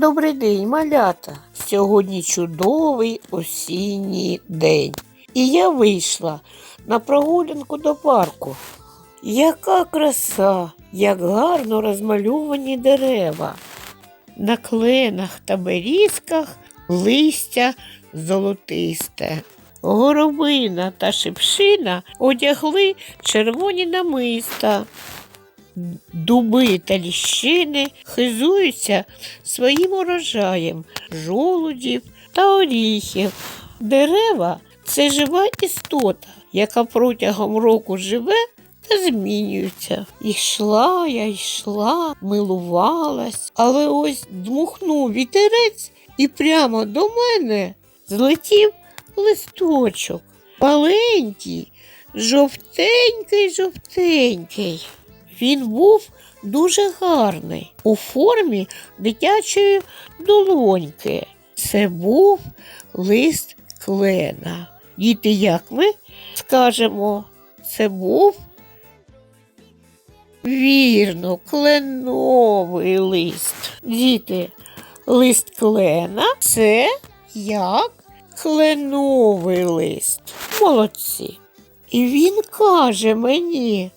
Добрий день, малята. Сьогодні чудовий осінній день. І я вийшла на прогулянку до парку. Яка краса, як гарно розмальовані дерева. На кленах та берізках листя золотисте. Горобина та шипшина одягли червоні намиста. Дуби та ліщини хизуються своїм урожаєм жолудів та оріхів. Дерева це жива істота, яка протягом року живе та змінюється. Йшла я, йшла, милувалась, але ось дмухнув вітерець і прямо до мене злетів листочок. Маленький, жовтенький, жовтенький. Він був дуже гарний у формі дитячої долоньки. Це був лист клена. Діти, як ми скажемо, це був вірно, кленовий лист. Діти, лист клена це як кленовий лист. Молодці. І він каже мені.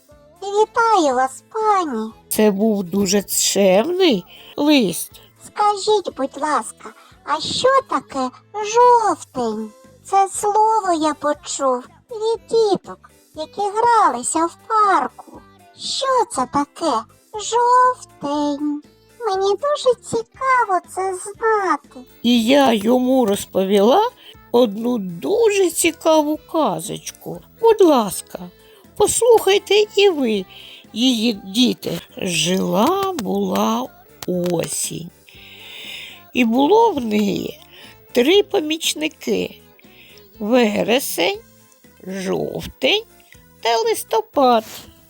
Вітаю вас, пані. Це був дуже чемний лист. Скажіть, будь ласка, а що таке жовтень? Це слово я почув від діток, які гралися в парку. Що це таке жовтень? Мені дуже цікаво це знати. І я йому розповіла одну дуже цікаву казочку. Будь ласка, послухайте і ви, її діти. Жила була осінь. І було в неї три помічники: вересень, жовтень та листопад.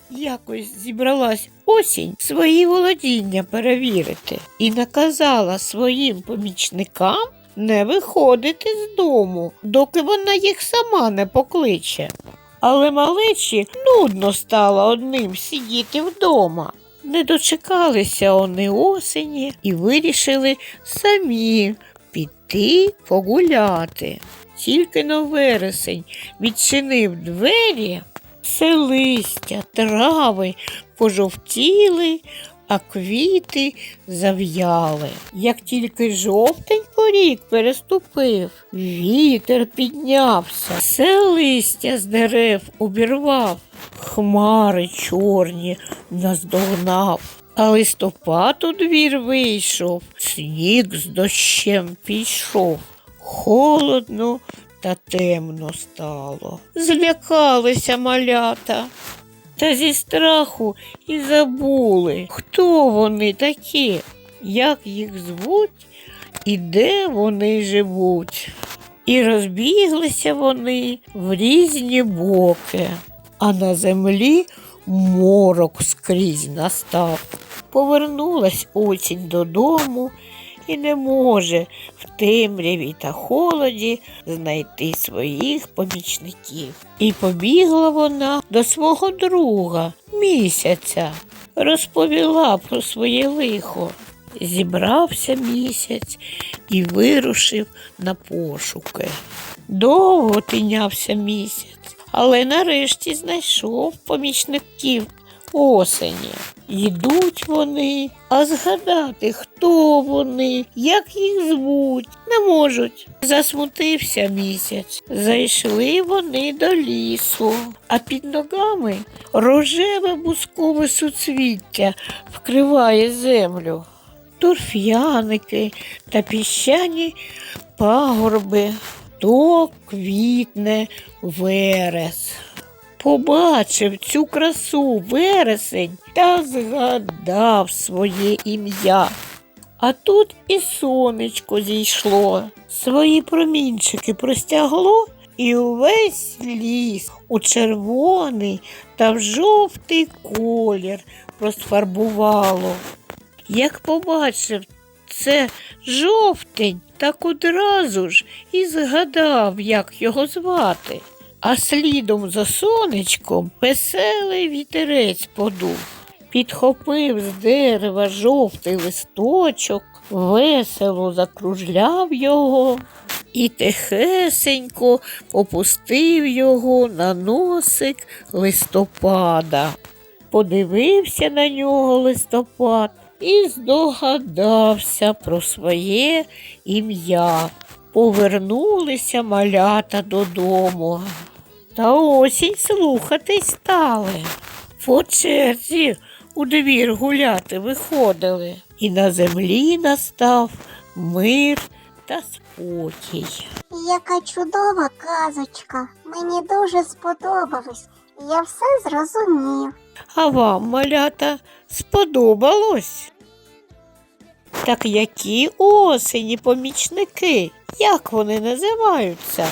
Якось зібралась осінь свої володіння перевірити і наказала своїм помічникам не виходити з дому, доки вона їх сама не покличе. Але малечі нудно стало одним сидіти вдома. Не дочекалися вони осені і вирішили самі піти погуляти. Тільки на вересень відчинив двері, все листя, трави пожовтіли, а квіти зав'яли. Як тільки жовтень порік переступив, вітер піднявся, все листя з дерев обірвав, хмари чорні наздогнав. А листопад у двір вийшов, сніг з дощем пішов. Холодно та темно стало. Злякалися малята. Та зі страху і забули, хто вони такі, як їх звуть і де вони живуть. І розбіглися вони в різні боки, а на землі морок скрізь настав. Повернулась осінь додому і не може в темряві та холоді знайти своїх помічників. І побігла вона до свого друга місяця, розповіла про своє лихо. Зібрався місяць і вирушив на пошуки. Довго тинявся місяць, але нарешті знайшов помічників осені. Йдуть вони, а згадати, хто вони, як їх звуть, не можуть. Засмутився місяць. Зайшли вони до лісу, а під ногами рожеве бускове суцвіття вкриває землю. Торф'яники та піщані пагорби, то квітне верес. Побачив цю красу вересень та згадав своє ім'я. А тут і сонечко зійшло, свої промінчики простягло, і увесь ліс у червоний та в жовтий колір розфарбувало. Як побачив це жовтень, так одразу ж і згадав, як його звати. А слідом за сонечком веселий вітерець подув, підхопив з дерева жовтий листочок, весело закружляв його і тихесенько опустив його на носик листопада. Подивився на нього листопад і здогадався про своє ім'я. Повернулися малята додому. Та осінь слухатись стали. По черзі у двір гуляти виходили, і на землі настав мир та спокій. Яка чудова казочка. Мені дуже сподобалось. Я все зрозумів. А вам, малята, сподобалось? Так які осені помічники? Як вони називаються?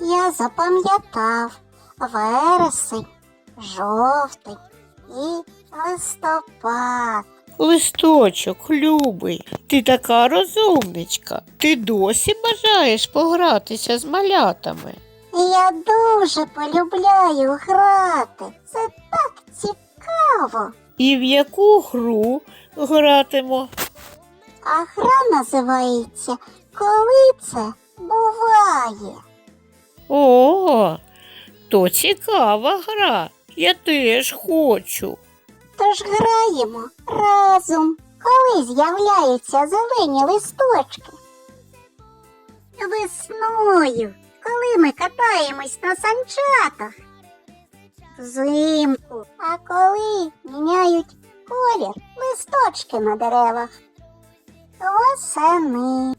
Я запам'ятав вересень, жовтень і листопад. Листочок, любий, ти така розумничка. Ти досі бажаєш погратися з малятами. Я дуже полюбляю грати. Це так цікаво. І в яку гру гратимо? А гра називається Коли це буває. О, то цікава гра. Я теж хочу. Тож граємо разом, коли з'являються зелені листочки. Весною, коли ми катаємось на санчатах. Взимку, а коли міняють колір листочки на деревах. Восени,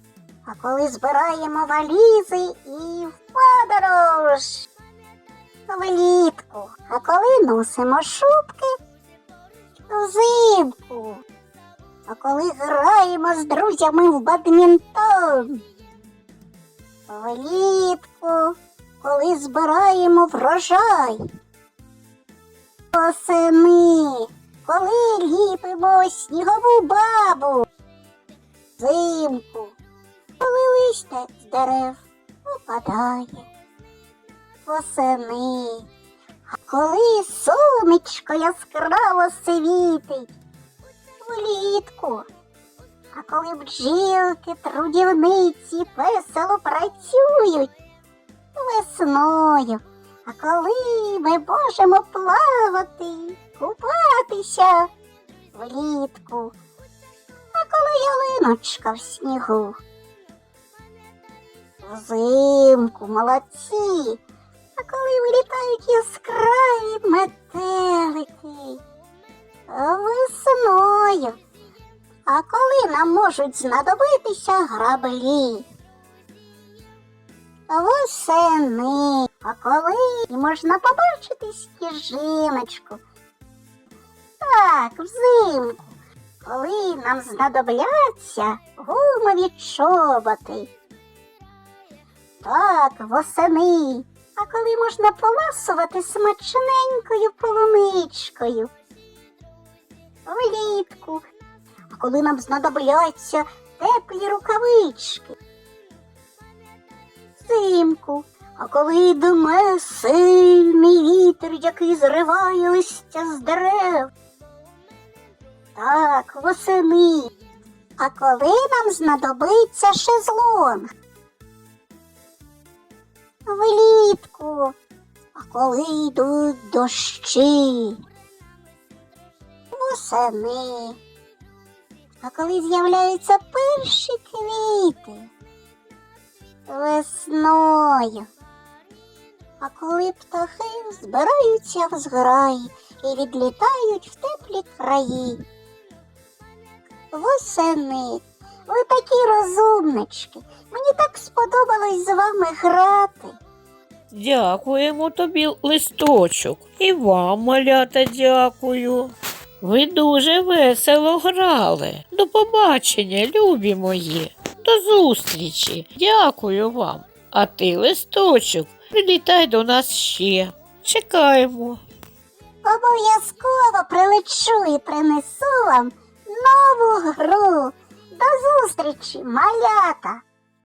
а коли збираємо валізи і в подорож. Влітку, а коли носимо шубки взимку. А коли граємо з друзями в бадмінтон. Влітку, коли збираємо врожай. Осени, коли ліпимо снігову бабу. Взимку, коли листя з дерев опадає. Восени, коли сонечко яскраво світить влітку, а коли бджілки, трудівниці весело працюють весною, а коли ми можемо плавати, купатися влітку, а коли ялиночка в снігу. Взимку молодці. А коли вилітають яскраві метелики весною, а коли нам можуть знадобитися граблі. Восени, а коли можна побачити сніжиночку. Так, взимку, коли нам знадобляться гумові чоботи. Так, восени, а коли можна поласувати смачненькою полуничкою. Влітку, а коли нам знадобляться теплі рукавички. Взимку, а коли дме сильний вітер, який зриває листя з дерев. Так, восени. А коли нам знадобиться шезлонг? Влітку, а коли йдуть дощі, восени, а коли з'являються перші квіти, весною, а коли птахи збираються в зграї і відлітають в теплі краї. Восени. Ви такі розумнички. Мені так сподобалось з вами грати. Дякуємо тобі, листочок. І вам, малята, дякую. Ви дуже весело грали. До побачення, любі мої. До зустрічі. Дякую вам. А ти, листочок, прилітай до нас ще. Чекаємо. Обов'язково прилечу і принесу вам нову гру. До зустрічі, малята!